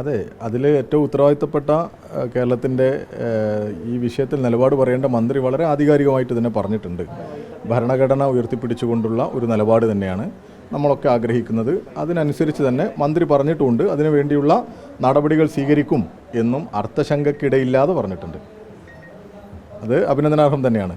അതെ അതിൽ ഏറ്റവും ഉത്തരവാദിത്തപ്പെട്ട കേരളത്തിന്റെ ഈ വിഷയത്തിൽ നിലപാട് പറയേണ്ട മന്ത്രി വളരെ ആധികാരികമായിട്ട് തന്നെ പറഞ്ഞിട്ടുണ്ട്. ഭരണഘടന ഉയർത്തിപ്പിടിച്ചുകൊണ്ടുള്ള ഒരു നിലപാട് തന്നെയാണ് നമ്മളൊക്കെ ആഗ്രഹിക്കുന്നത്. അതിനനുസരിച്ച് തന്നെ മന്ത്രി പറഞ്ഞിട്ടുമുണ്ട് അതിനു വേണ്ടിയുള്ള നടപടികൾ സ്വീകരിക്കും എന്നും അർത്ഥശങ്കക്കിടയില്ലാതെ പറഞ്ഞിട്ടുണ്ട്. അത് അഭിനന്ദനാർഹം തന്നെയാണ്.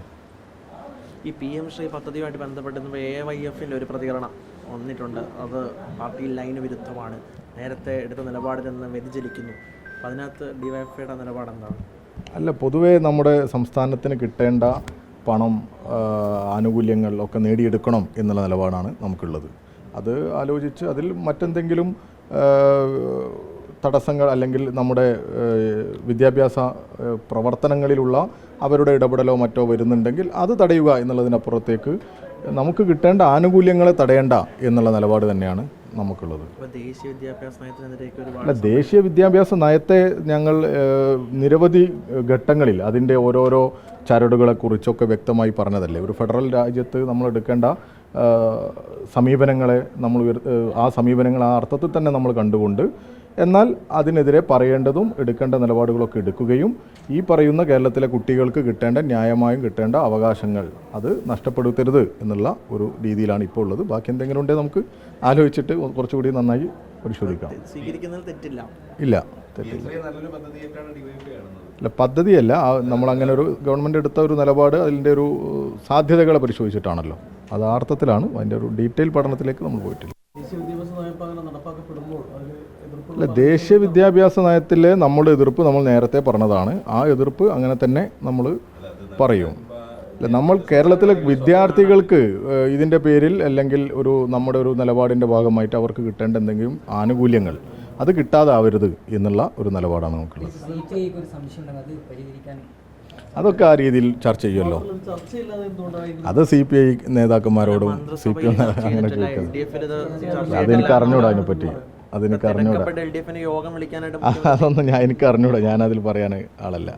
ഈ പി എം ശ്രീ പദ്ധതിയുമായിട്ട് ബന്ധപ്പെട്ട് എ വൈ എഫിന്റെ ഒരു പ്രതികരണം വന്നിട്ടുണ്ട്. അത് പാർട്ടി ലൈന് വിരുദ്ധമാണ്. നേരത്തെ എടുത്ത നിലപാടിൽ നിന്ന് വ്യതിചലിക്കുന്നു. അപ്പം അതിനകത്ത് ഡിവൈഎഫ്ഐയുടെ നിലപാട് എന്താണ്? അല്ല പൊതുവേ നമ്മുടെ സംസ്ഥാനത്തിന് കിട്ടേണ്ട പണം ആനുകൂല്യങ്ങൾ ഒക്കെ നേടിയെടുക്കണം എന്നുള്ള നിലപാടാണ് നമുക്കുള്ളത്. അത് ആലോചിച്ച് അതിൽ മറ്റെന്തെങ്കിലും തടസ്സങ്ങൾ അല്ലെങ്കിൽ നമ്മുടെ വിദ്യാഭ്യാസ പ്രവർത്തനങ്ങളിലുള്ള അവരുടെ ഇടപെടലോ മറ്റോ വരുന്നുണ്ടെങ്കിൽ അത് തടയുക എന്നുള്ളതിനപ്പുറത്തേക്ക് നമുക്ക് കിട്ടേണ്ട ആനുകൂല്യങ്ങളെ തടയേണ്ട എന്നുള്ള നിലപാട് തന്നെയാണ് നമുക്കുള്ളത്. അല്ല ദേശീയ വിദ്യാഭ്യാസ നയത്തെ ഞങ്ങൾ നിരവധി ഘട്ടങ്ങളിൽ അതിന്റെ ഓരോരോ ചരടുകളെക്കുറിച്ചൊക്കെ വ്യക്തമായി പറഞ്ഞതല്ലേ? ഒരു ഫെഡറൽ രാജ്യത്ത് നമ്മൾ എടുക്കേണ്ട സമീപനങ്ങളെ നമ്മൾ ആ സമീപനങ്ങൾ ആ അർത്ഥത്തിൽ തന്നെ നമ്മൾ കണ്ടുകൊണ്ട് എന്നാൽ അതിനെതിരെ പറയേണ്ടതും എടുക്കേണ്ട നിലപാടുകളൊക്കെ എടുക്കുകയും ഈ പറയുന്ന കേരളത്തിലെ കുട്ടികൾക്ക് കിട്ടേണ്ട ന്യായമായും കിട്ടേണ്ട അവകാശങ്ങൾ അത് നഷ്ടപ്പെടുത്തരുത് എന്നുള്ള ഒരു രീതിയിലാണ് ഇപ്പോൾ ഉള്ളത്. ബാക്കി എന്തെങ്കിലും ഉണ്ടെങ്കിൽ നമുക്ക് ആലോചിച്ചിട്ട് കുറച്ചുകൂടി നന്നായി പരിശോധിക്കാം. തെറ്റില്ല. ഇല്ല തെറ്റില്ല. അല്ല പദ്ധതിയല്ല. നമ്മൾ നമ്മളങ്ങനെ ഒരു ഗവൺമെന്റ് എടുത്ത ഒരു നിലപാട് അതിന്റെ ഒരു സാധ്യതകളെ പരിശോധിച്ചിട്ടാണല്ലോ. അത് ആ അർത്ഥത്തിലാണ് അതിന്റെ ഒരു ഡീറ്റെയിൽ പഠനത്തിലേക്ക് നമ്മൾ പോയിട്ടില്ല. അല്ല ദേശീയ വിദ്യാഭ്യാസ നയത്തിലെ നമ്മുടെ എതിർപ്പ് നമ്മൾ നേരത്തെ പറഞ്ഞതാണ്. ആ എതിർപ്പ് അങ്ങനെ തന്നെ നമ്മൾ പറയും. അല്ല നമ്മൾ കേരളത്തിലെ വിദ്യാർത്ഥികൾക്ക് ഇതിന്റെ പേരിൽ അല്ലെങ്കിൽ ഒരു നമ്മുടെ ഒരു നിലപാടിന്റെ ഭാഗമായിട്ട് അവർക്ക് കിട്ടേണ്ട എന്തെങ്കിലും ആനുകൂല്യങ്ങൾ അത് കിട്ടാതാവരുത് എന്നുള്ള ഒരു നിലപാടാണ് നമുക്കുള്ളത്. അതൊക്കെ ആ രീതിയിൽ ചർച്ച ചെയ്യുമല്ലോ. അത് സി പി ഐ നേതാക്കന്മാരോടും സി പി എം അതെനിക്ക് അറിഞ്ഞൂടാ അതിനെപ്പറ്റി. അതെനിക്ക് അറിഞ്ഞൂടാ. അതൊന്നും ഞാൻ എനിക്ക് അറിഞ്ഞൂടാ. ഞാനതിൽ പറയാൻ ആളല്ല.